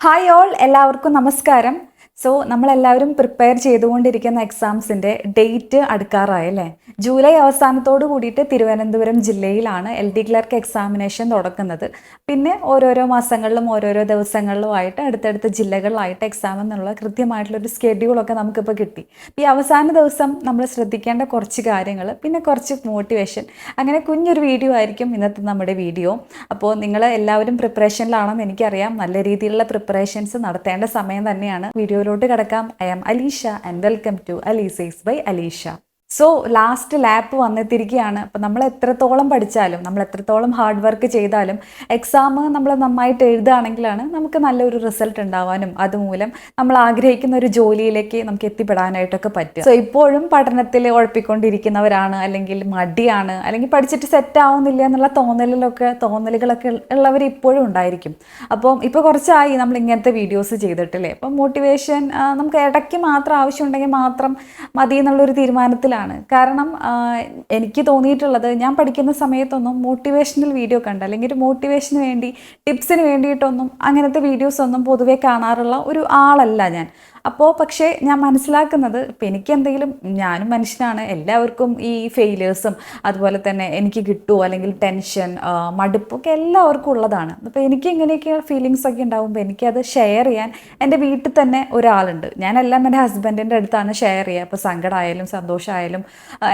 Hi all എല്ലാവർക്കും നമസ്കാരം. So നമ്മളെല്ലാവരും പ്രിപ്പയർ ചെയ്തുകൊണ്ടിരിക്കുന്ന എക്സാംസിന്റെ ഡേറ്റ് അടുക്കാറായല്ലേ ജൂലൈ അവസാനത്തോട് കൂടിയിട്ട് തിരുവനന്തപുരം ജില്ലയിലാണ് എൽ ഡി ക്ലർക്ക് എക്സാമിനേഷൻ തുടക്കുന്നത്. പിന്നെ ഓരോരോ മാസങ്ങളിലും ഓരോരോ ദിവസങ്ങളിലും ആയിട്ട് അടുത്തടുത്ത ജില്ലകളിലായിട്ട് എക്സാം എന്നുള്ള കൃത്യമായിട്ടുള്ളൊരു സ്കെഡ്യൂളൊക്കെ നമുക്കിപ്പോൾ കിട്ടി. ഈ അവസാന ദിവസം നമ്മൾ ശ്രദ്ധിക്കേണ്ട കുറച്ച് കാര്യങ്ങൾ പിന്നെ കുറച്ച് മോട്ടിവേഷൻ അങ്ങനെ കുഞ്ഞൊരു വീഡിയോ ആയിരിക്കും ഇന്നത്തെ നമ്മുടെ വീഡിയോ അപ്പോൾ നിങ്ങൾ എല്ലാവരും പ്രിപ്പറേഷനിലാണെന്ന് എനിക്കറിയാം. നല്ല രീതിയിലുള്ള പ്രിപ്പറേഷൻസ് നടത്തേണ്ട സമയം തന്നെയാണ്. വീഡിയോയിലോട്ട് കിടക്കാം. I am Alisha and welcome to Alisha's by Alisha so last lap വന്നെത്തിരിക്കുകയാണ് അപ്പം നമ്മൾ എത്രത്തോളം പഠിച്ചാലും നമ്മൾ എത്രത്തോളം ഹാർഡ് വർക്ക് ചെയ്താലും എക്സാം നമ്മൾ നന്നായിട്ട് എഴുതുകയാണെങ്കിലാണ് നമുക്ക് നല്ലൊരു റിസൾട്ട് ഉണ്ടാവാനും അതുമൂലം നമ്മൾ ആഗ്രഹിക്കുന്ന ഒരു ജോലിയിലേക്ക് നമുക്ക് എത്തിപ്പെടാനായിട്ടൊക്കെ പറ്റും സോ ഇപ്പോഴും പഠനത്തിൽ ഉഴപ്പിക്കൊണ്ടിരിക്കുന്നവരാണ് അല്ലെങ്കിൽ മടിയാണ് അല്ലെങ്കിൽ പഠിച്ചിട്ട് സെറ്റ് ആവുന്നില്ല എന്നുള്ള തോന്നലിലൊക്കെ തോന്നലുകളൊക്കെ ഉള്ളവർ ഇപ്പോഴും ഉണ്ടായിരിക്കും. അപ്പം ഇപ്പോൾ കുറച്ചായി നമ്മൾ ഇങ്ങനത്തെ വീഡിയോസ് ചെയ്തിട്ടില്ലേ. അപ്പം മോട്ടിവേഷൻ നമുക്ക് ഇടയ്ക്ക് മാത്രം ആവശ്യമുണ്ടെങ്കിൽ മാത്രം മതി എന്നുള്ളൊരു തീരുമാനത്തിലാണ് കാരണം എനിക്ക് തോന്നിയിട്ടുള്ളത് ഞാൻ പഠിക്കുന്ന സമയത്തൊന്നും മോട്ടിവേഷണൽ വീഡിയോ കണ്ട അല്ലെങ്കിൽ ഒരു മോട്ടിവേഷന് വേണ്ടി ടിപ്സിന് വേണ്ടിയിട്ടൊന്നും അങ്ങനത്തെ വീഡിയോസ് ഒന്നും പൊതുവേ കാണാറുള്ള ഒരു ആളല്ല ഞാൻ. അപ്പോൾ പക്ഷേ ഞാൻ മനസ്സിലാക്കുന്നത് ഇപ്പം എനിക്ക് എന്തെങ്കിലും ഞാനും മനുഷ്യനാണ് എല്ലാവർക്കും ഈ ഫെയിലേഴ്സും അതുപോലെ തന്നെ എനിക്ക് കിട്ടുമോ അല്ലെങ്കിൽ ടെൻഷൻ മടുപ്പൊക്കെ എല്ലാവർക്കും ഉള്ളതാണ്. അപ്പോൾ എനിക്ക് ഇങ്ങനെയൊക്കെ ഫീലിങ്സ് ഒക്കെ ഉണ്ടാകുമ്പോൾ എനിക്കത് ഷെയർ ചെയ്യാൻ എന്റെ വീട്ടിൽ തന്നെ ഒരാളുണ്ട്. ഞാനെല്ലാം എന്റെ ഹസ്ബൻഡിന്റെ അടുത്താണ് ഷെയർ ചെയ്യുക. അപ്പോൾ സങ്കടമായാലും സന്തോഷമായാലും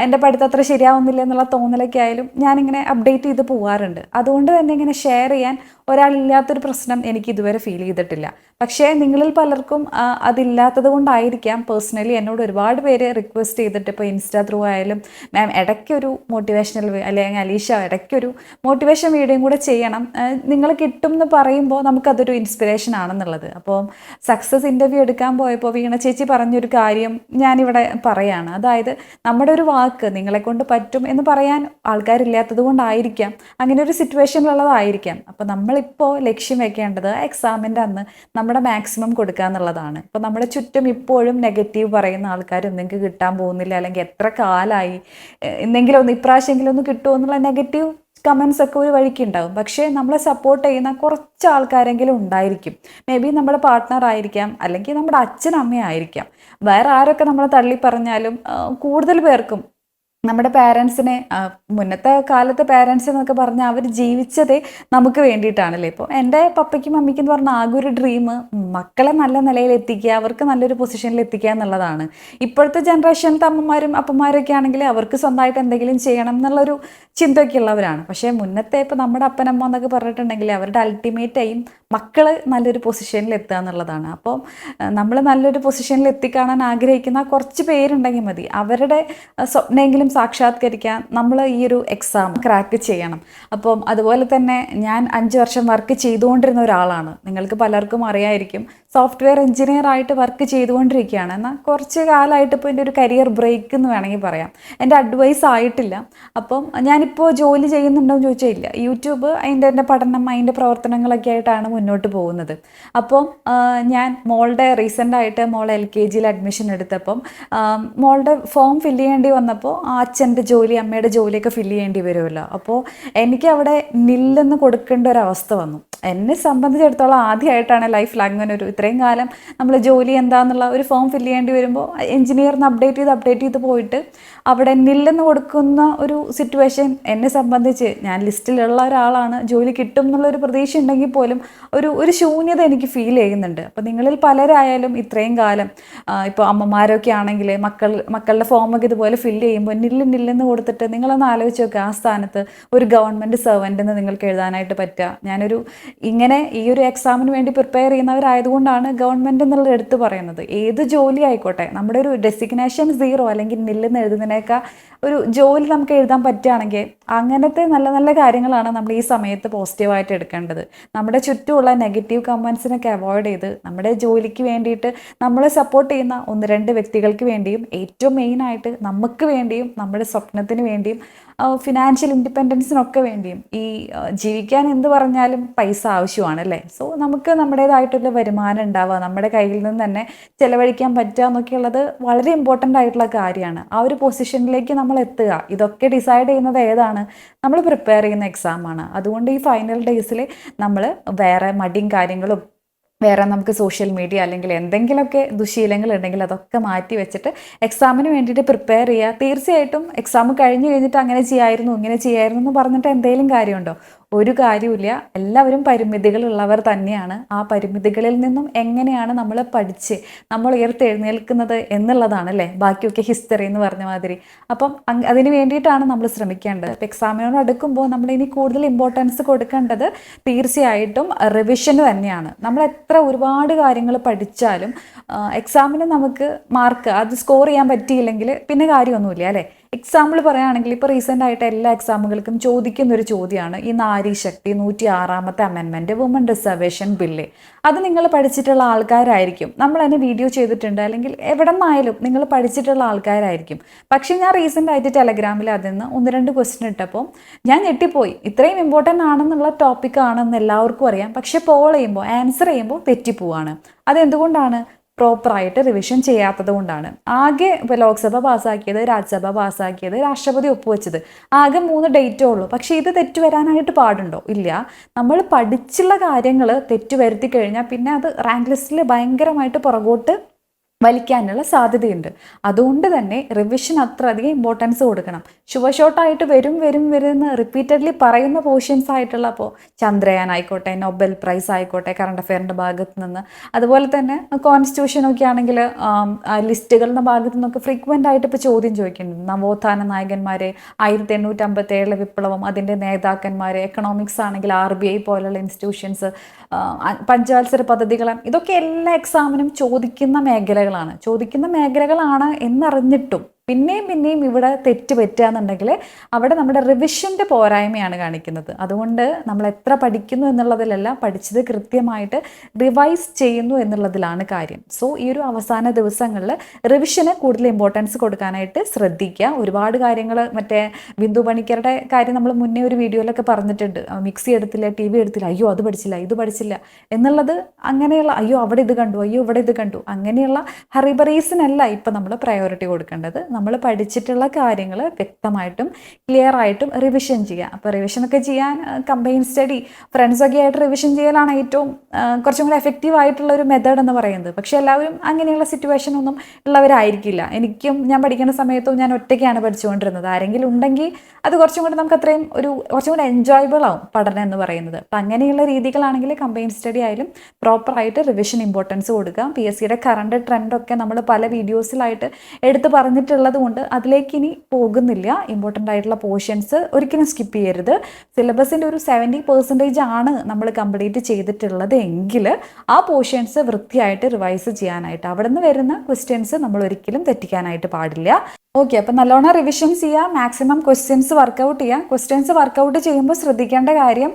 എന്റെ പഠിത്തം അത്ര ശരിയാവുന്നില്ല എന്നുള്ള തോന്നലൊക്കെ ആയാലും ഞാനിങ്ങനെ അപ്ഡേറ്റ് ചെയ്ത് പോകാറുണ്ട് അതുകൊണ്ട് തന്നെ ഇങ്ങനെ ഷെയർ ചെയ്യാൻ ഒരാളില്ലാത്തൊരു പ്രശ്നം എനിക്ക് ഇതുവരെ ഫീൽ ചെയ്തിട്ടില്ല. പക്ഷേ നിങ്ങളിൽ പലർക്കും ആ, അതില്ലാത്തത് കൊണ്ടായിരിക്കാം. പേഴ്സണലി എന്നോട് ഒരുപാട് പേര് റിക്വസ്റ്റ് ചെയ്തിട്ട് ഇപ്പോൾ ഇൻസ്റ്റാ ത്രൂ ആയാലും മാം ഇടയ്ക്കൊരു മോട്ടിവേഷണൽ അല്ലെങ്കിൽ അലീഷ ഇടയ്ക്കൊരു മോട്ടിവേഷൻ വീഡിയോയും കൂടെ ചെയ്യണം. നിങ്ങൾ കിട്ടും എന്ന് പറയുമ്പോൾ നമുക്കതൊരു ഇൻസ്പിറേഷൻ ആണെന്നുള്ളത്. അപ്പോൾ സക്സസ് ഇന്റർവ്യൂ എടുക്കാൻ പോയപ്പോൾ വീണ ചേച്ചി പറഞ്ഞൊരു കാര്യം ഞാനിവിടെ പറയാണ്. അതായത് നമ്മുടെ ഒരു വാക്ക് നിങ്ങളെ കൊണ്ട് പറ്റും എന്ന് പറയാൻ ആൾക്കാരില്ലാത്തത് കൊണ്ടായിരിക്കാം. അങ്ങനെ ഒരു സിറ്റുവേഷനിലുള്ളതായിരിക്കാം അപ്പോൾ നമ്മളിപ്പോൾ ലക്ഷ്യം വെക്കേണ്ടത് എക്സാമിന്റെ അന്ന് നമ്മുടെ മാക്സിമം കൊടുക്കുക എന്നുള്ളതാണ് ഇപ്പോൾ നമ്മുടെ ചുറ്റും ഇപ്പോഴും നെഗറ്റീവ് പറയുന്ന ആൾക്കാർ നിങ്ങൾക്ക് കിട്ടാൻ പോകുന്നില്ല അല്ലെങ്കിൽ എത്ര കാലമായി എന്തെങ്കിലും ഒന്ന് ഇപ്രാവശ്യമെങ്കിലും ഒന്ന് കിട്ടുമോ എന്നുള്ള നെഗറ്റീവ് കമൻസ് ഒക്കെ ഒരു വഴിക്ക് ഉണ്ടാകും പക്ഷേ നമ്മളെ സപ്പോർട്ട് ചെയ്യുന്ന കുറച്ച് ആൾക്കാരെങ്കിലും ഉണ്ടായിരിക്കും. മേ ബി നമ്മുടെ പാർട്ട്ണർ ആയിരിക്കാം അല്ലെങ്കിൽ നമ്മുടെ അച്ഛൻ അമ്മയായിരിക്കാം വേറെ ആരൊക്കെ നമ്മളെ തള്ളി പറഞ്ഞാലും കൂടുതൽ പേർക്കും നമ്മുടെ പാരൻസിനെ മുന്നത്തെ കാലത്തെ പാരൻസ് എന്നൊക്കെ പറഞ്ഞാൽ അവർ ജീവിച്ചതേ നമുക്ക് വേണ്ടിയിട്ടാണല്ലേ? ഇപ്പോൾ എന്റെ പപ്പയ്ക്കും മമ്മിക്കും എന്ന് പറഞ്ഞാൽ ആകെ ഒരു ഡ്രീം മക്കളെ നല്ല നിലയിൽ എത്തിക്കുക അവർക്ക് നല്ലൊരു പൊസിഷനിൽ എത്തിക്കുക എന്നുള്ളതാണ്. ഇപ്പോഴത്തെ ജനറേഷനിലത്തെ അമ്മമാരും അപ്പന്മാരൊക്കെ ആണെങ്കിൽ അവർക്ക് സ്വന്തമായിട്ട് എന്തെങ്കിലും ചെയ്യണം എന്നുള്ളൊരു ചിന്തയൊക്കെ ഉള്ളവരാണ്. പക്ഷേ മുന്നത്തെ ഇപ്പോൾ നമ്മുടെ അപ്പനമ്മ എന്നൊക്കെ പറഞ്ഞിട്ടുണ്ടെങ്കിൽ അവരുടെ അൾട്ടിമേറ്റ് എയിം മക്കൾ നല്ലൊരു പൊസിഷനിൽ എത്തുക എന്നുള്ളതാണ്. അപ്പോൾ നമ്മൾ നല്ലൊരു പൊസിഷനിൽ എത്തിക്കാണാൻ ആഗ്രഹിക്കുന്ന കുറച്ച് പേരുണ്ടെങ്കിൽ മതി. അവരുടെ സ്വപ്നമെങ്കിലും സാക്ഷാത്കരിക്കാൻ നമ്മൾ ഈ ഒരു എക്സാം ക്രാക്ക് ചെയ്യണം. അപ്പം അതുപോലെ തന്നെ ഞാൻ അഞ്ച് വർഷം വർക്ക് ചെയ്തുകൊണ്ടിരുന്ന ഒരാളാണ്. നിങ്ങൾക്ക് പലർക്കും അറിയായിരിക്കും. സോഫ്റ്റ്വെയർ എഞ്ചിനീയർ ആയിട്ട് വർക്ക് ചെയ്തുകൊണ്ടിരിക്കുകയാണ്. എന്നാൽ കുറച്ച് കാലമായിട്ട് ഇപ്പോൾ എന്റെ ഒരു കരിയർ ബ്രേക്ക് എന്ന് വേണമെങ്കിൽ പറയാം. എന്റെ അഡ്വൈസ് ആയിട്ടില്ല. അപ്പം ഞാനിപ്പോൾ ജോലി ചെയ്യുന്നുണ്ടോ എന്ന് ചോദിച്ചാൽ ഇല്ല. യൂട്യൂബ് അതിന്റെ എന്റെ പഠനം അതിന്റെ പ്രവർത്തനങ്ങളൊക്കെ ആയിട്ടാണ് മുന്നോട്ട് പോകുന്നത്. അപ്പം ഞാൻ മോളുടെ റീസെന്റ് ആയിട്ട് മോൾ എൽ കെ ജിയിൽ അഡ്മിഷൻ എടുത്തപ്പം മോളുടെ ഫോം ഫില്ല് ചെയ്യേണ്ടി വന്നപ്പോൾ അച്ഛന്റെ ജോലി അമ്മയുടെ ജോലിയൊക്കെ ഫില്ല് ചെയ്യേണ്ടി വരുമല്ലോ. അപ്പോൾ എനിക്ക് അവിടെ നില്ലെന്ന് കൊടുക്കേണ്ട ഒരു അവസ്ഥ വന്നു. എന്നെ സംബന്ധിച്ചിടത്തോളം ആദ്യമായിട്ടാണ് ലൈഫിൽ അങ്ങനെ ഒരു ഇത്രയും കാലം നമ്മൾ ജോലി എന്താന്നുള്ള ഒരു ഫോം ഫില്ല് ചെയ്യേണ്ടി വരുമ്പോൾ എഞ്ചിനീയറിന് അപ്ഡേറ്റ് ചെയ്ത് അപ്ഡേറ്റ് ചെയ്ത് പോയിട്ട് അവിടെ നില്ലെന്ന് കൊടുക്കുന്ന ഒരു സിറ്റുവേഷൻ എന്നെ സംബന്ധിച്ച് ഞാൻ ലിസ്റ്റിലുള്ള ഒരാളാണ്. ജോലി കിട്ടും എന്നുള്ളൊരു പ്രതീക്ഷ ഉണ്ടെങ്കിൽ പോലും ഒരു ഒരു ശൂന്യത എനിക്ക് ഫീൽ ചെയ്യുന്നുണ്ട്. അപ്പോൾ നിങ്ങളിൽ പലരായാലും ഇത്രയും കാലം ഇപ്പോൾ അമ്മമാരൊക്കെ ആണെങ്കിൽ മക്കൾ മക്കളുടെ ഫോമൊക്കെ ഇതുപോലെ ഫില്ല് ചെയ്യുമ്പോൾ നില്ല് നില്ലെന്ന് കൊടുത്തിട്ട് നിങ്ങളൊന്ന് ആലോചിച്ച് നോക്കുക ആ സ്ഥാനത്ത് ഒരു ഗവൺമെന്റ് സെർവന്റ് എന്ന് നിങ്ങൾക്ക് എഴുതാനായിട്ട് പറ്റുക. ഞാനൊരു ഇങ്ങനെ ഈ ഒരു എക്സാമിന് വേണ്ടി പ്രിപ്പയർ ചെയ്യുന്നവരായതുകൊണ്ടാണ് ഗവൺമെന്റ് എന്നുള്ളത് എടുത്തു പറയുന്നത്. ഏത് ജോലി ആയിക്കോട്ടെ നമ്മുടെ ഒരു ഡെസിഗ്നേഷൻ സീറോ അല്ലെങ്കിൽ നില്ലെന്ന് എഴുതുന്നതിനേക്കാൾ ഒരു ജോലി നമുക്ക് എഴുതാൻ പറ്റുകയാണെങ്കിൽ അങ്ങനത്തെ നല്ല നല്ല കാര്യങ്ങളാണ് നമ്മൾ ഈ സമയത്ത് പോസിറ്റീവായിട്ട് എടുക്കേണ്ടത്. നമ്മുടെ ചുറ്റുമുള്ള നെഗറ്റീവ് കമൻസിനൊക്കെ അവോയ്ഡ് ചെയ്ത് നമ്മുടെ ജോലിക്ക് വേണ്ടിയിട്ട് നമ്മളെ സപ്പോർട്ട് ചെയ്യുന്ന ഒന്ന് രണ്ട് വ്യക്തികൾക്ക് വേണ്ടിയും ഏറ്റവും മെയിനായിട്ട് നമുക്ക് വേണ്ടിയും നമ്മുടെ സ്വപ്നത്തിന് വേണ്ടിയും ഫിനാൻഷ്യൽ ഇൻഡിപെൻഡൻസിനൊക്കെ വേണ്ടിയും. ഈ ജീവിക്കാൻ എന്ത് പറഞ്ഞാലും പൈസ ആവശ്യമാണ് അല്ലേ? സോ നമുക്ക് നമ്മുടേതായിട്ടുള്ള വരുമാനം ഉണ്ടാവുക നമ്മുടെ കയ്യിൽ നിന്ന് തന്നെ ചിലവഴിക്കാൻ പറ്റുക എന്നൊക്കെയുള്ളത് വളരെ ഇമ്പോർട്ടന്റ് ആയിട്ടുള്ള കാര്യമാണ്. ആ ഒരു പൊസിഷനിലേക്ക് നമ്മൾ എത്തുക. ഇതൊക്കെ ഡിസൈഡ് ചെയ്യുന്നത് ഏതാണ്? നമ്മൾ പ്രിപ്പയർ ചെയ്യുന്ന എക്സാമാണ് അതുകൊണ്ട് ഈ ഫൈനൽ ഡേയ്സിൽ നമ്മൾ വേറെ മടിയും കാര്യങ്ങളും വേറെ നമുക്ക് സോഷ്യൽ മീഡിയ അല്ലെങ്കിൽ എന്തെങ്കിലുമൊക്കെ ദുശീലങ്ങൾ ഉണ്ടെങ്കിൽ അതൊക്കെ മാറ്റി വെച്ചിട്ട് എക്സാമിന് വേണ്ടിയിട്ട് പ്രിപ്പയർ ചെയ്യുക. തീർച്ചയായിട്ടും എക്സാം കഴിഞ്ഞ് കഴിഞ്ഞിട്ട് അങ്ങനെ ചെയ്യായിരുന്നു ഇങ്ങനെ ചെയ്യായിരുന്നു എന്ന് പറഞ്ഞിട്ട് എന്തെങ്കിലും കാര്യമുണ്ടോ? ഒരു കാര്യമില്ല എല്ലാവരും പരിമിതികളുള്ളവർ തന്നെയാണ്. ആ പരിമിതികളിൽ നിന്നും എങ്ങനെയാണ് നമ്മൾ പഠിച്ച് നമ്മൾ ഉയർത്തെഴുന്നേൽക്കുന്നത് എന്നുള്ളതാണ് അല്ലേ? ബാക്കിയൊക്കെ ഹിസ്റ്ററി എന്ന് പറഞ്ഞ മാതിരി. അപ്പം അതിന് വേണ്ടിയിട്ടാണ് നമ്മൾ ശ്രമിക്കേണ്ടത്. അപ്പം എക്സാമിനോട് അടുക്കുമ്പോൾ നമ്മൾ ഇനി കൂടുതൽ ഇമ്പോർട്ടൻസ് കൊടുക്കേണ്ടത് തീർച്ചയായിട്ടും റിവിഷന് തന്നെയാണ്. നമ്മൾ എത്ര ഒരുപാട് കാര്യങ്ങൾ പഠിച്ചാലും എക്സാമിന് നമുക്ക് മാർക്ക് അത് സ്കോർ ചെയ്യാൻ പറ്റിയില്ലെങ്കിൽ പിന്നെ കാര്യമൊന്നുമില്ല അല്ലേ? എക്സാമ്പിൾ പറയുകയാണെങ്കിൽ ഇപ്പോൾ റീസെന്റ് ആയിട്ട് എല്ലാ എക്സാമുകൾക്കും ചോദിക്കുന്ന ഒരു ചോദ്യമാണ്. ഈ നാരി ശക്തി നൂറ്റി ആറാമത്തെ അമെൻമെന്റ് വുമൺ റിസർവേഷൻ ബില്ല് അത് നിങ്ങൾ പഠിച്ചിട്ടുള്ള ആൾക്കാരായിരിക്കും. നമ്മൾ അതിന് വീഡിയോ ചെയ്തിട്ടുണ്ട്. അല്ലെങ്കിൽ എവിടെ നിന്നായാലും നിങ്ങൾ പഠിച്ചിട്ടുള്ള ആൾക്കാരായിരിക്കും. പക്ഷേ ഞാൻ റീസെന്റ് ആയിട്ട് ടെലഗ്രാമിൽ അതിൽ നിന്ന് ഒന്ന് രണ്ട് ക്വസ്റ്റ്യൻ ഇട്ടപ്പോൾ ഞാൻ ഞെട്ടിപ്പോയി. ഇത്രയും ഇമ്പോർട്ടന്റ് ആണെന്നുള്ള ടോപ്പിക് ആണെന്ന് എല്ലാവർക്കും അറിയാം. പക്ഷേ പോൾ ചെയ്യുമ്പോൾ ആൻസർ ചെയ്യുമ്പോൾ തെറ്റിപ്പോവാണ്. അതെന്തുകൊണ്ടാണ്? പ്രോപ്പറായിട്ട് റിവിഷൻ ചെയ്യാത്തത് കൊണ്ടാണ്. ആകെ ഇപ്പോൾ ലോക്സഭ പാസ്സാക്കിയത് രാജ്യസഭ പാസ്സാക്കിയത് രാഷ്ട്രപതി ഒപ്പുവെച്ചത്. ആകെ മൂന്ന് ഡേറ്റേ ഉള്ളൂ. പക്ഷേ ഇത് തെറ്റ് വരാനായിട്ട് പാടുണ്ടോ? ഇല്ല. നമ്മൾ പഠിച്ചുള്ള കാര്യങ്ങൾ തെറ്റ് വരുത്തി കഴിഞ്ഞാൽ പിന്നെ അത് റാങ്ക് ലിസ്റ്റിൽ ഭയങ്കരമായിട്ട് പുറകോട്ട് വലിക്കാനുള്ള സാധ്യതയുണ്ട്. അതുകൊണ്ട് തന്നെ റിവിഷൻ അത്ര അധികം ഇമ്പോർട്ടൻസ് കൊടുക്കണം. ഷുവർ ഷോട്ടായിട്ട് വരും വരും വരും എന്ന് റിപ്പീറ്റഡ്ലി പറയുന്ന പോർഷൻസ് ആയിട്ടുള്ള അപ്പോൾ ചന്ദ്രയാൻ ആയിക്കോട്ടെ നൊബൽ പ്രൈസ് ആയിക്കോട്ടെ കറണ്ട് അഫെയറിന്റെ ഭാഗത്ത് നിന്ന്. അതുപോലെ തന്നെ കോൺസ്റ്റിറ്റ്യൂഷനൊക്കെ ആണെങ്കിൽ ലിസ്റ്റുകളുടെ ഭാഗത്തു നിന്നൊക്കെ ഫ്രീക്വന്റ് ആയിട്ട് ഇപ്പോൾ ചോദ്യം ചോദിക്കുന്നുണ്ട്. നവോത്ഥാന നായകന്മാരെ ആയിരത്തി എണ്ണൂറ്റി അമ്പത്തി ഏഴിലെ വിപ്ലവം അതിന്റെ നേതാക്കന്മാരെ എക്കണോമിക്സ് ആണെങ്കിൽ ആർ ബി ഐ പോലുള്ള ഇൻസ്റ്റിറ്റ്യൂഷൻസ് പഞ്ചവത്സര പദ്ധതികൾ ഇതൊക്കെ എല്ലാ എക്സാമിനും ചോദിക്കുന്ന മേഖലകളാണ് ചോദിക്കുന്ന മേഖലകളാണ് എന്നറിഞ്ഞിട്ടും പിന്നെയും പിന്നെയും ഇവിടെ തെറ്റ് പറ്റുകയെന്നുണ്ടെങ്കിൽ അവിടെ നമ്മുടെ റിവിഷന്റെ പോരായ്മയാണ് കാണിക്കുന്നത്. അതുകൊണ്ട് നമ്മൾ എത്ര പഠിക്കുന്നു എന്നുള്ളതിലല്ല പഠിച്ചത് കൃത്യമായിട്ട് റിവൈസ് ചെയ്യുന്നു എന്നുള്ളതിലാണ് കാര്യം. സോ ഈ ഒരു അവസാന ദിവസങ്ങളിൽ റിവിഷന് കൂടുതൽ ഇമ്പോർട്ടൻസ് കൊടുക്കാനായിട്ട് ശ്രദ്ധിക്കുക. ഒരുപാട് കാര്യങ്ങൾ മറ്റേ ബിന്ദു പണിക്കരുടെ കാര്യം നമ്മൾ മുന്നേ ഒരു വീഡിയോയിലൊക്കെ പറഞ്ഞിട്ടുണ്ട്. മിക്സി എടുത്തില്ല ടി വി എടുത്തില്ല അയ്യോ അത് പഠിച്ചില്ല ഇത് പഠിച്ചില്ല എന്നുള്ളത് അങ്ങനെയുള്ള അയ്യോ അവിടെ ഇത് കണ്ടു അയ്യോ ഇവിടെ ഇത് കണ്ടു അങ്ങനെയുള്ള ഹറിബറീസിനല്ല ഇപ്പം നമ്മൾ പ്രയോറിറ്റി കൊടുക്കേണ്ടത്. നമ്മൾ പഠിച്ചിട്ടുള്ള കാര്യങ്ങൾ വ്യക്തമായിട്ടും ക്ലിയർ ആയിട്ടും റിവിഷൻ ചെയ്യുക. അപ്പോൾ റിവിഷനൊക്കെ ചെയ്യാൻ കമ്പൈൻ സ്റ്റഡി ഫ്രണ്ട്സൊക്കെ ആയിട്ട് റിവിഷൻ ചെയ്യലാണ് ഏറ്റവും കുറച്ചും കൂടി എഫക്റ്റീവ് ആയിട്ടുള്ള ഒരു മെത്തേഡ് എന്ന് പറയുന്നത്. പക്ഷേ എല്ലാവരും അങ്ങനെയുള്ള സിറ്റുവേഷൻ ഒന്നും ഉള്ളവരായിരിക്കില്ല. എനിക്കും ഞാൻ പഠിക്കുന്ന സമയത്തും ഞാൻ ഒറ്റയ്ക്കാണ് പഠിച്ചുകൊണ്ടിരുന്നത്. ആരെങ്കിലും ഉണ്ടെങ്കിൽ അത് കുറച്ചും കൂടി നമുക്ക് അത്രയും ഒരു കുറച്ചും കൂടി എൻജോയബിൾ ആവും പഠനം എന്ന് പറയുന്നത്. അപ്പം അങ്ങനെയുള്ള രീതികളാണെങ്കിൽ കമ്പൈൻ സ്റ്റഡി ആയാലും പ്രോപ്പറായിട്ട് റിവിഷൻ ഇമ്പോർട്ടൻസ് കൊടുക്കുക പി എസ് സിയുടെ കറണ്ട് ട്രെൻഡൊക്കെ നമ്മൾ പല വീഡിയോസിലായിട്ട് എടുത്ത് പറഞ്ഞിട്ടുള്ളത് കൊണ്ട് അതിലേക്ക് ഇനി പോകുന്നില്ല. ഇമ്പോർട്ടന്റ് ആയിട്ടുള്ള പോർഷൻസ് ഒരിക്കലും സ്കിപ്പ് ചെയ്യരുത്. സിലബസിന്റെ ഒരു സെവന്റി പെർസെന്റേജ് ആണ് നമ്മൾ കംപ്ലീറ്റ് ചെയ്തിട്ടുള്ളത് എങ്കിൽ ആ പോർഷൻസ് വൃത്തിയായിട്ട് റിവൈസ് ചെയ്യാനായിട്ട് അവിടെ നിന്ന് വരുന്ന ക്വസ്റ്റ്യൻസ് നമ്മൾ ഒരിക്കലും തെറ്റിക്കാനായിട്ട് പാടില്ല. ഓക്കെ അപ്പം നല്ലോണം റിവിഷൻസ് ചെയ്യുക മാക്സിമം ക്വസ്റ്റ്യൻസ് വർക്കൗട്ട് ചെയ്യുക ക്വസ്റ്റ്യൻസ് വർക്കൗട്ട് ചെയ്യുമ്പോൾ ശ്രദ്ധിക്കേണ്ട കാര്യം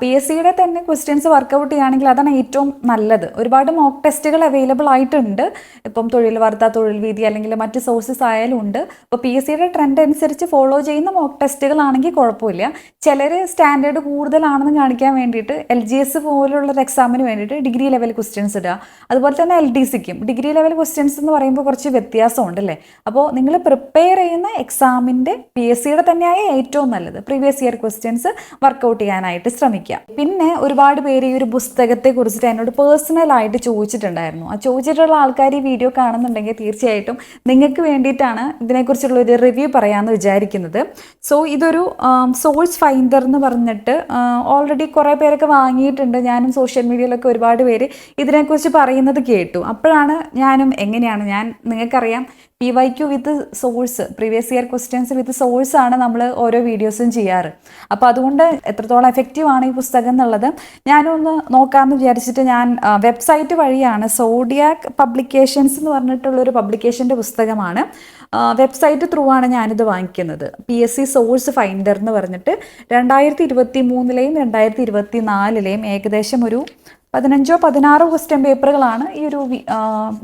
പി എസ് സിയുടെ തന്നെ ക്വസ്റ്റ്യൻസ് വർക്കൗട്ട് ചെയ്യുകയാണെങ്കിൽ അതാണ് ഏറ്റവും നല്ലത്. ഒരുപാട് മോക്ക് ടെസ്റ്റുകൾ അവൈലബിൾ ആയിട്ടുണ്ട്. ഇപ്പം തൊഴിൽ വാർത്ത തൊഴിൽ വീതി അല്ലെങ്കിൽ മറ്റ് സോഴ്സസ് ആയാലും ഉണ്ട്. അപ്പോൾ പി എസ് സിയുടെ ട്രെൻഡ് അനുസരിച്ച് ഫോളോ ചെയ്യുന്ന മോക്ക് ടെസ്റ്റുകളാണെങ്കിൽ കുഴപ്പമില്ല. ചിലർ സ്റ്റാൻഡേർഡ് കൂടുതലാണെന്ന് കാണിക്കാൻ വേണ്ടിയിട്ട് എൽ ജി എസ് പോലുള്ള ഒരു എക്സാമിന് വേണ്ടിയിട്ട് ഡിഗ്രി ലെവൽ ക്വസ്റ്റ്യൻസ് ഇടുക. അതുപോലെ തന്നെ എൽ ഡി സിക്കും ഡിഗ്രി ലെവൽ ക്വസ്റ്റ്യൻസ് എന്ന് പറയുമ്പോൾ കുറച്ച് വ്യത്യാസമുണ്ട് അല്ലേ? അപ്പോൾ നിങ്ങൾ പ്രിപ്പയർ ചെയ്യുന്ന എക്സാമിന്റെ പി എസ് സിയുടെ തന്നെയായ ഏറ്റവും നല്ലത്. പ്രീവിയസ് ഇയർ ക്വസ്റ്റ്യൻസ് വർക്കൗട്ട് ചെയ്യാനായിട്ട് ശ്രമിക്കുക. പിന്നെ ഒരുപാട് പേര് ഈ ഒരു പുസ്തകത്തെ കുറിച്ചിട്ട് എന്നോട് പേഴ്സണൽ ആയിട്ട് ചോദിച്ചിട്ടുണ്ടായിരുന്നു. ആ ചോദിച്ചിട്ടുള്ള ആൾക്കാർ ഈ വീഡിയോ കാണുന്നുണ്ടെങ്കിൽ തീർച്ചയായിട്ടും നിങ്ങൾക്ക് വേണ്ടിയിട്ടാണ് ഇതിനെക്കുറിച്ചുള്ള ഒരു റിവ്യൂ പറയാമെന്ന് വിചാരിക്കുന്നത്. സോ ഇതൊരു സോഴ്സ് ഫൈൻഡർ എന്ന് പറഞ്ഞിട്ട് ഓൾറെഡി കുറേ പേരൊക്കെ വാങ്ങിയിട്ടുണ്ട്. ഞാനും സോഷ്യൽ മീഡിയയിലൊക്കെ ഒരുപാട് പേര് ഇതിനെക്കുറിച്ച് പറയുന്നത് കേട്ടു. അപ്പോഴാണ് ഞാനും എങ്ങനെയാണ് ഞാൻ നിങ്ങൾക്കറിയാം P Y Q with source previous year questions with ആണ് നമ്മൾ ഓരോ വീഡിയോസും ചെയ്യാറ്. അപ്പോൾ അതുകൊണ്ട് എത്രത്തോളം എഫക്റ്റീവ് ആണ് ഈ പുസ്തകം എന്നുള്ളത്. ഞാനൊന്ന് നോക്കാമെന്ന് വിചാരിച്ചിട്ട് ഞാൻ വെബ്സൈറ്റ് വഴിയാണ് സോഡിയാക് പബ്ലിക്കേഷൻസ് എന്ന് പറഞ്ഞിട്ടുള്ള ഒരു പബ്ലിക്കേഷന്റെ പുസ്തകമാണ്. വെബ്സൈറ്റ് ത്രൂ ആണ് ഞാനിത് വാങ്ങിക്കുന്നത്. P S C source finder എന്ന് പറഞ്ഞിട്ട് രണ്ടായിരത്തി ഇരുപത്തി മൂന്നിലെയും രണ്ടായിരത്തി ഇരുപത്തി നാലിലെയും ഏകദേശം ഒരു പതിനഞ്ചോ പതിനാറോ ക്വസ്റ്റ്യൻ പേപ്പറുകളാണ് ഈ ഒരു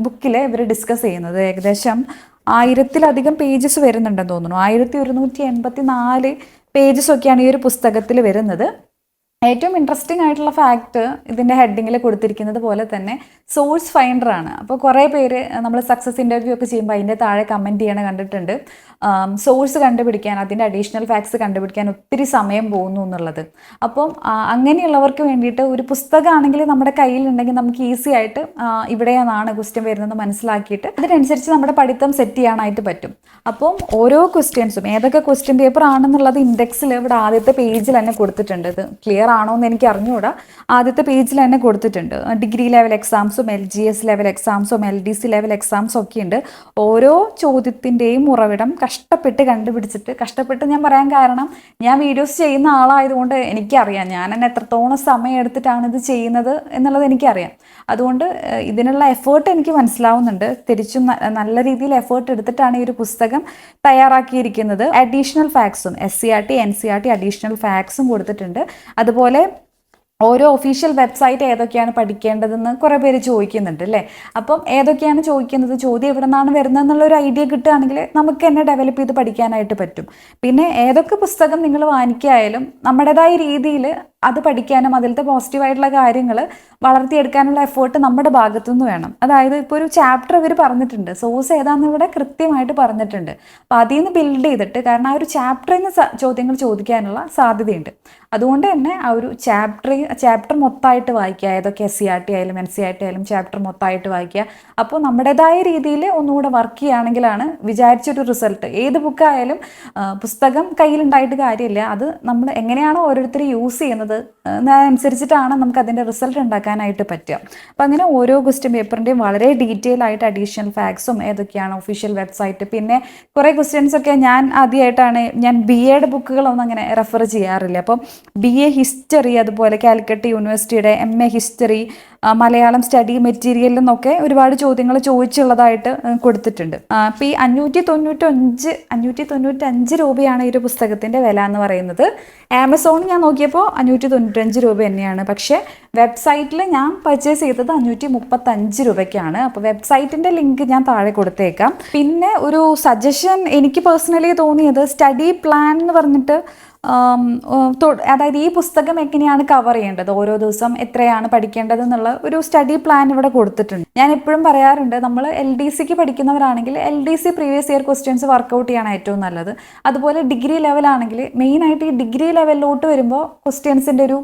ബുക്കിൽ ഇവർ ഡിസ്കസ് ചെയ്യുന്നത്. ഏകദേശം ആയിരത്തിലധികം പേജസ് വരുന്നുണ്ടെന്ന് തോന്നുന്നു. ആയിരത്തി ഒരുന്നൂറ്റി എൺപത്തി നാല് പേജസ് ഒക്കെയാണ് ഈ ഒരു പുസ്തകത്തിൽ വരുന്നത്. ഏറ്റവും ഇൻട്രസ്റ്റിംഗ് ആയിട്ടുള്ള ഫാക്ട് ഇതിന്റെ ഹെഡിങ്ങിൽ കൊടുത്തിരിക്കുന്നത് പോലെ തന്നെ സോഴ്സ് ഫൈൻഡർ ആണ്. അപ്പോൾ കുറേ പേര് നമ്മൾ സക്സസ് ഇന്റർവ്യൂ ഒക്കെ ചെയ്യുമ്പോൾ അതിന്റെ താഴെ കമന്റ് ചെയ്യണ കണ്ടിട്ടുണ്ട്. സോഴ്സ് കണ്ടുപിടിക്കാൻ അതിന്റെ അഡീഷണൽ ഫാക്ട്സ് കണ്ടുപിടിക്കാൻ ഒത്തിരി സമയം പോകുന്നു എന്നുള്ളത്. അപ്പം അങ്ങനെയുള്ളവർക്ക് വേണ്ടിയിട്ട് ഒരു പുസ്തകമാണെങ്കിൽ നമ്മുടെ കയ്യിലുണ്ടെങ്കിൽ നമുക്ക് ഈസി ആയിട്ട് ഇവിടെയാണ് ക്വസ്റ്റ്യൻ വരുന്നത് മനസ്സിലാക്കിയിട്ട് അതിനനുസരിച്ച് നമ്മുടെ പഠിത്തം സെറ്റ് ചെയ്യാനായിട്ട് പറ്റും. അപ്പം ഓരോ ക്വസ്റ്റ്യൻസും ഏതൊക്കെ ക്വസ്റ്റ്യൻ പേപ്പർ ആണെന്നുള്ളത് ഇൻഡെക്സിൽ ഇവിടെ ആദ്യത്തെ പേജിൽ തന്നെ കൊടുത്തിട്ടുണ്ട്. ഇത് ക്ലിയർ ആണോ എന്ന് എനിക്ക് അറിഞ്ഞുകൂടാ ആദ്യത്തെ പേജിൽ തന്നെ കൊടുത്തിട്ടുണ്ട്. ഡിഗ്രി ലെവൽ എക്സാംസും എൽ ജി എസ് ലെവൽ എക്സാംസും എൽ ഡി സി ലെവൽ എക്സാംസും ഒക്കെ ഉണ്ട്. ഓരോ ചോദ്യത്തിന്റെയും ഉറവിടം കഷ്ടപ്പെട്ട് കണ്ടുപിടിച്ചിട്ട് കഷ്ടപ്പെട്ട് ഞാൻ പറയാൻ കാരണം ഞാൻ വീഡിയോസ് ചെയ്യുന്ന ആളായതുകൊണ്ട് എനിക്കറിയാം. ഞാൻ തന്നെ എത്രത്തോളം സമയം എടുത്തിട്ടാണ് ഇത് ചെയ്യുന്നത് എന്നുള്ളത് എനിക്കറിയാം. അതുകൊണ്ട് ഇതിനുള്ള എഫേർട്ട് എനിക്ക് മനസ്സിലാവുന്നുണ്ട്. തിരിച്ചും നല്ല രീതിയിൽ എഫേർട്ട് എടുത്തിട്ടാണ് ഈ ഒരു പുസ്തകം തയ്യാറാക്കിയിരിക്കുന്നത്. Additional ഫാക്സും S C R T N C R T additional ഫാക്സും കൊടുത്തിട്ടുണ്ട്. അതുപോലെ ഓരോ ഒഫീഷ്യൽ വെബ്സൈറ്റ് ഏതൊക്കെയാണ് പഠിക്കേണ്ടതെന്ന് കുറേ പേര് ചോദിക്കുന്നുണ്ട് അല്ലേ? അപ്പം ഏതൊക്കെയാണ് ചോദിക്കുന്നത്? ചോദ്യം എവിടെ നിന്നാണ് വരുന്നത് ഒരു ഐഡിയ കിട്ടുകയാണെങ്കിൽ നമുക്ക് തന്നെ ഡെവലപ്പ് ചെയ്ത് പഠിക്കാനായിട്ട് പറ്റും. പിന്നെ ഏതൊക്കെ പുസ്തകം നിങ്ങൾ വാങ്ങിക്കായാലും നമ്മുടേതായ രീതിയിൽ അത് പഠിക്കാനും അതിലത്തെ പോസിറ്റീവായിട്ടുള്ള കാര്യങ്ങൾ വളർത്തിയെടുക്കാനുള്ള എഫേർട്ട് നമ്മുടെ ഭാഗത്തുനിന്ന് വേണം. അതായത് ഇപ്പോൾ ഒരു ചാപ്റ്റർ ഇവർ പറഞ്ഞിട്ടുണ്ട്. സോഴ്സ് ഏതാണെന്ന് ഇവിടെ കൃത്യമായിട്ട് പറഞ്ഞിട്ടുണ്ട്. അപ്പോൾ അതിൽ നിന്ന് ബിൽഡ് ചെയ്തിട്ട് കാരണം ആ ഒരു ചാപ്റ്ററിൽ നിന്ന് ചോദ്യങ്ങൾ ചോദിക്കാനുള്ള സാധ്യതയുണ്ട്. അതുകൊണ്ട് തന്നെ ആ ഒരു ചാപ്റ്റർ ചാപ്റ്റർ മൊത്തമായിട്ട് വായിക്കുക. ഏതൊക്കെ എസ് സി ആർ ടി ആയാലും എൻ സി ആർ ടി ആയാലും ചാപ്റ്റർ മൊത്തമായിട്ട് വായിക്കുക. അപ്പോൾ നമ്മുടേതായ രീതിയിൽ ഒന്നുകൂടെ വർക്ക് ചെയ്യുകയാണെങ്കിലാണ് വിചാരിച്ചൊരു റിസൾട്ട് ഏത് ബുക്കായാലും പുസ്തകം കയ്യിലുണ്ടായിട്ട് കാര്യമില്ല. അത് നമ്മൾ എങ്ങനെയാണോ ഓരോരുത്തർ യൂസ് ചെയ്യുന്നത് അനുസരിച്ചിട്ടാണ് നമുക്ക് അതിന്റെ റിസൾട്ട് ഉണ്ടാക്കാനായിട്ട് പറ്റുക. അപ്പം അങ്ങനെ ഓരോ ക്വസ്റ്റ്യൻ പേപ്പറിന്റെയും വളരെ ഡീറ്റെയിൽ ആയിട്ട് അഡീഷണൽ ഫാക്സും ഏതൊക്കെയാണ് ഒഫീഷ്യൽ വെബ്സൈറ്റ്. പിന്നെ കുറേ ക്വസ്റ്റ്യൻസ് ഒക്കെ ഞാൻ ആദ്യമായിട്ടാണ് ഞാൻ ബി എയുടെ ബുക്കുകളൊന്നും അങ്ങനെ റെഫർ ചെയ്യാറില്ല. അപ്പം ബി എ ഹിസ്റ്ററി അതുപോലെ കാലിക്കട്ട് യൂണിവേഴ്സിറ്റിയുടെ M A history Malayalam study മെറ്റീരിയലിൽ നിന്നൊക്കെ ഒരുപാട് ചോദ്യങ്ങൾ ചോദിച്ചുള്ളതായിട്ട് കൊടുത്തിട്ടുണ്ട്. അപ്പോൾ ഈ അഞ്ഞൂറ്റി തൊണ്ണൂറ്റഞ്ച് അഞ്ഞൂറ്റി തൊണ്ണൂറ്റഞ്ച് രൂപയാണ് ഈ ഒരു പുസ്തകത്തിന്റെ വില എന്ന് പറയുന്നത്. ആമസോൺ ഞാൻ നോക്കിയപ്പോൾ അഞ്ഞൂറ്റി തൊണ്ണൂറ്റഞ്ച് രൂപ തന്നെയാണ്. പക്ഷേ വെബ്സൈറ്റിൽ ഞാൻ പർച്ചേസ് ചെയ്തത് അഞ്ഞൂറ്റി മുപ്പത്തഞ്ച് രൂപയ്ക്കാണ്. അപ്പോൾ വെബ്സൈറ്റിന്റെ ലിങ്ക് ഞാൻ താഴെ കൊടുത്തേക്കാം. പിന്നെ ഒരു സജഷൻ എനിക്ക് പേഴ്സണലി തോന്നിയത് സ്റ്റഡി പ്ലാൻ എന്ന് പറഞ്ഞിട്ട് അതായത് ഈ പുസ്തകം എങ്ങനെയാണ് കവർ ചെയ്യേണ്ടത്? ഓരോ ദിവസം എത്രയാണ് പഠിക്കേണ്ടത് എന്നുള്ള ഒരു സ്റ്റഡി പ്ലാൻ ഇവിടെ കൊടുത്തിട്ടുണ്ട്. ഞാൻ എപ്പോഴും പറയാറുണ്ട് നമ്മൾ എൽ ഡി സിക്ക് പഠിക്കുന്നവരാണെങ്കിൽ L D C previous year questions work out ചെയ്യാണ് ഏറ്റവും നല്ലത്. അതുപോലെ ഡിഗ്രി ലെവലാണെങ്കിൽ മെയിനായിട്ട് ഈ ഡിഗ്രി ലെവലിലോട്ട് വരുമ്പോൾ ക്വസ്റ്റ്യൻസിന്റെ ഒരു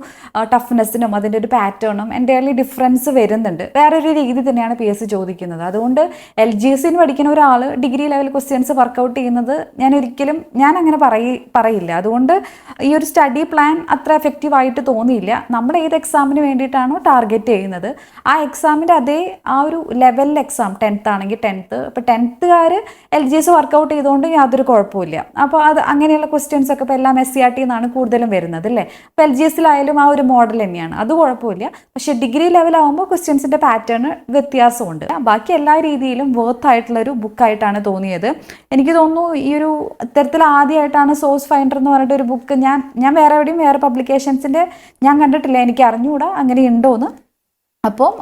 ടഫ്നെസ്സിനും അതിന്റെ ഒരു പാറ്റേണും എന്റയർലി ഡിഫറൻസ് വരുന്നുണ്ട്. വേറൊരു രീതി തന്നെയാണ് പി എസ് സി ചോദിക്കുന്നത്. അതുകൊണ്ട് എൽ ജി എസിന് പഠിക്കുന്ന ഒരാൾ ഡിഗ്രി ലെവൽ ക്വസ്റ്റ്യൻസ് വർക്കൗട്ട് ചെയ്യുന്നത് ഞാൻ ഒരിക്കലും ഞാൻ അങ്ങനെ പറയി പറയില്ല. അതുകൊണ്ട് ഈ ഒരു സ്റ്റഡി പ്ലാൻ അത്ര എഫക്റ്റീവ് ആയിട്ട് തോന്നിയില്ല. നമ്മൾ ഏത് എക്സാമിന് വേണ്ടിയിട്ടാണോ ടാർഗറ്റ് ചെയ്യുന്നത്? ആ എക്സാമിന്റെ അതേ ആ ഒരു ലെവലിൽ എക്സാം ടെൻത്ത് ആണെങ്കിൽ ടെൻത്ത് ഇപ്പോൾ ടെൻത്തുകാർ L G S work out ചെയ്തുകൊണ്ട് യാതൊരു കുഴപ്പമില്ല അപ്പോൾ അത് അങ്ങനെയുള്ള ക്വസ്റ്റ്യൻസ് ഒക്കെ ഇപ്പോൾ എല്ലാം എസ് സി ആർ ടി എന്നാണ് കൂടുതലും വരുന്നത് അല്ലേ അപ്പോൾ എൽ ജി എസിലായാലും ആ ഒരു മോഡൽ തന്നെയാണ്. അത് കുഴപ്പമില്ല പക്ഷേ ഡിഗ്രി ലെവലാകുമ്പോൾ ക്വസ്റ്റ്യൻസിന്റെ പാറ്റേൺ വ്യത്യാസമുണ്ട്. ബാക്കി എല്ലാ രീതിയിലും വർത്ത് ആയിട്ടുള്ള ഒരു ബുക്കായിട്ടാണ് തോന്നിയത്. എനിക്ക് തോന്നുന്നു ഈ ഒരു ഇത്തരത്തിൽ ആദ്യമായിട്ടാണ് സോഴ്സ് ഫൈൻഡർ എന്ന് പറഞ്ഞിട്ട് ഒരു ബുക്ക് ഞാൻ ഞാൻ വേറെ എവിടെയും വേറെ പബ്ലിക്കേഷൻസിന്റെ ഞാൻ കണ്ടിട്ടില്ല. എനിക്ക് അറിഞ്ഞുകൂടാ അങ്ങനെ ഉണ്ടോയെന്ന് അപ്പം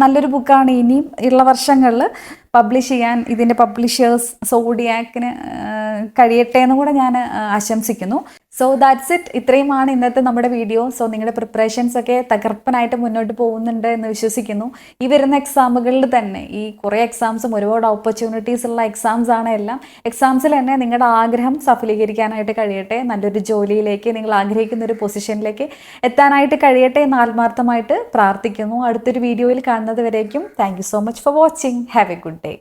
നല്ലൊരു ബുക്കാണ് ഇനിയും ഉള്ള വർഷങ്ങളിൽ പബ്ലിഷ് ചെയ്യാൻ ഇതിന്റെ പബ്ലിഷേഴ്സ് സോഡിയാക്കിന് കഴിയട്ടെ എന്ന് കൂടെ ഞാൻ ആശംസിക്കുന്നു. സോ ദാറ്റ്സ് ഇറ്റ് ഇത്രയുമാണ് ഇന്നത്തെ നമ്മുടെ വീഡിയോ സോ നിങ്ങളുടെ പ്രിപ്പറേഷൻസ് ഒക്കെ തകർപ്പനായിട്ട് മുന്നോട്ട് പോകുന്നുണ്ട് എന്ന് വിശ്വസിക്കുന്നു. ഈ വരുന്ന എക്സാമുകളിൽ തന്നെ ഈ കുറേ എക്സാംസും ഒരുപാട് ഓപ്പർച്യൂണിറ്റീസ് ഉള്ള എക്സാംസ് ആണ് എല്ലാം. എക്സാംസിൽ തന്നെ നിങ്ങളുടെ ആഗ്രഹം സഫലീകരിക്കാനായിട്ട് കഴിയട്ടെ. നല്ലൊരു ജോലിയിലേക്ക് നിങ്ങൾ ആഗ്രഹിക്കുന്ന ഒരു പൊസിഷനിലേക്ക് എത്താനായിട്ട് കഴിയട്ടെ എന്ന് ആത്മാർത്ഥമായിട്ട് പ്രാർത്ഥിക്കുന്നു. അടുത്തൊരു വീഡിയോയിൽ കാണുന്നത് വരേക്കും. Thank so much for watching have a good day